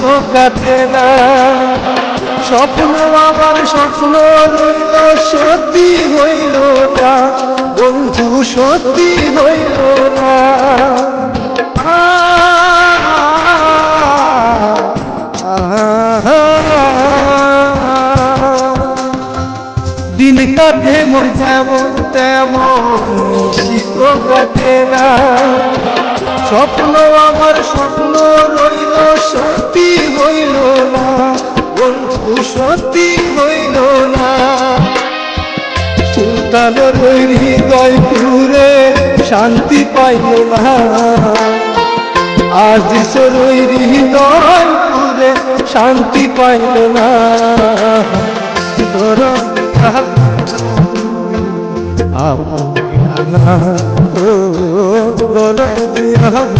তো কাটে না। স্বপ্ন আমার, স্বপ্ন রইল সত্যি হইল না। বন্ধু, সত্যি হইল না। দিন কাটে মোর যেমন তেমন শীত কাটে না। স্বপ্ন আমার, স্বপ্ন রইল, সত্যি হইল না। বন্ধু, সত্যি হইল না। সুলতানের হৃদয় পুরে শান্তি পাইল না। আজ ওই হৃদয় পুরে শান্তি পাইল না। তোর আমার Amen.